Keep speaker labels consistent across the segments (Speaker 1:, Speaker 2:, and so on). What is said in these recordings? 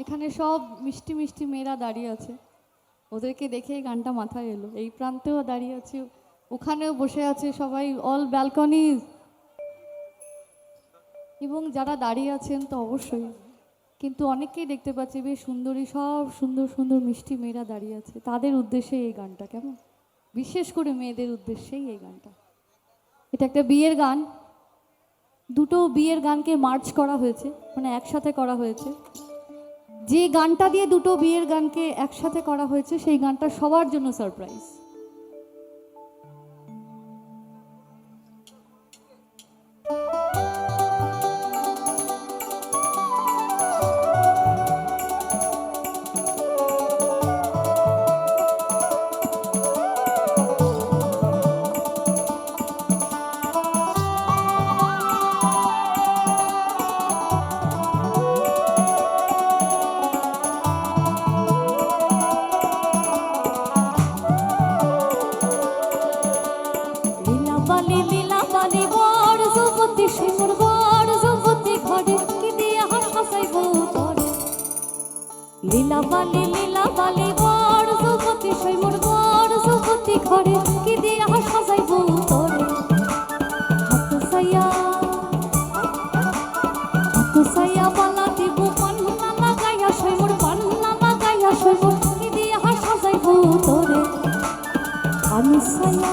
Speaker 1: এখানে সব মিষ্টি মিষ্টি মেয়েরা দাঁড়িয়ে আছে। ওদেরকে দেখে এই গানটা মাথায় এলো। এই প্রান্তেও দাঁড়িয়ে আছে। ওখানেও বসে আছে সবাই অল ব্যালকনিজ এবং যারা দাঁড়িয়ে আছেন তো অবশ্যই। কিন্তু অনেককেই দেখতে পাচ্ছি, বেশ সুন্দরী, সব সুন্দর সুন্দর মিষ্টি মেয়েরা দাঁড়িয়ে আছে। তাদের উদ্দেশ্যে এই গানটা, কেমন? বিশেষ করে মেয়েদের উদ্দেশ্যেই এই গানটা। এটা একটা বিয়ের গান। দুটো বিয়ের গানকে মার্চ করা হয়েছে মানে একসাথে করা হয়েছে। যে গানটা দিয়ে দুটো বিয়ের গানকে একসাথে করা হয়েছে সেই গানটা সবার জন্য সারপ্রাইজ বালি লীলা বালি বড় যুবতী সুন্দর বড় যুবতী ঘরে কি দিয়ে হাস হাসাইব তরে? লীলা বালি লীলা বালি বড় যুবতী সুন্দর বড় যুবতী ঘরে কি দিয়ে হাস হাসাইব তরে? হাত সাইয়া হাত সাইয়া বালা দিব, পান্না লাগাইয়া সুন্দর পান্না লাগাইয়া কি হাসাইব তরে? আমি সাইয়া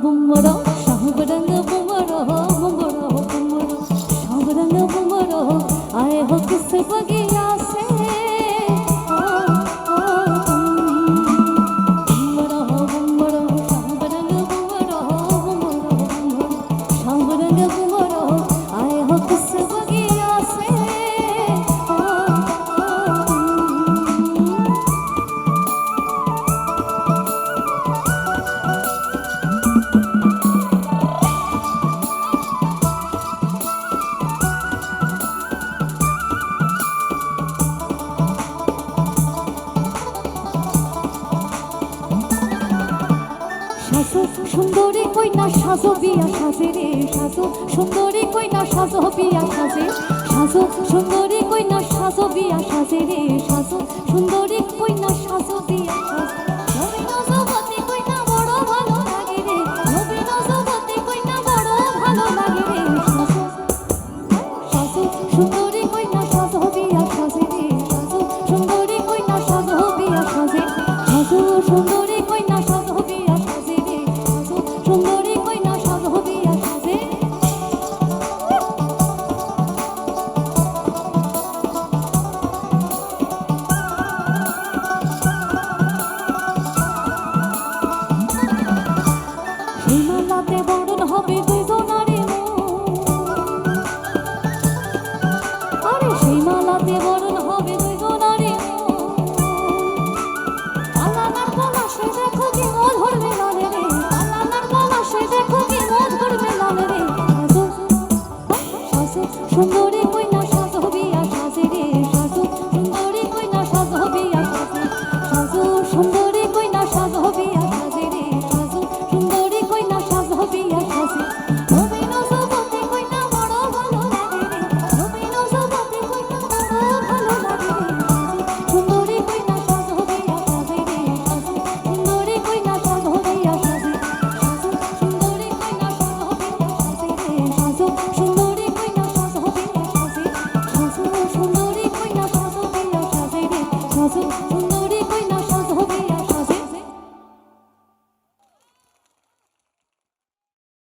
Speaker 1: 风我都 সাজো সুন্দরী কইনা সাজো, বিয়া সাজে রে, সাজো। সুন্দরী কইনা সাজো, বিয়া সাজে, সাজো। সুন্দরী কইনা সাজো, বিয়া সাজে রে, সাজো। সুন্দরী কইনা সাজো, বিয়া সাজে। সুন্দরী কইনা সাজো, বিয়া সাজে রে, সাজো। সুন্দরী কইনা সাজো, বিয়া সাজে। সাজো, সুন্দরী そんな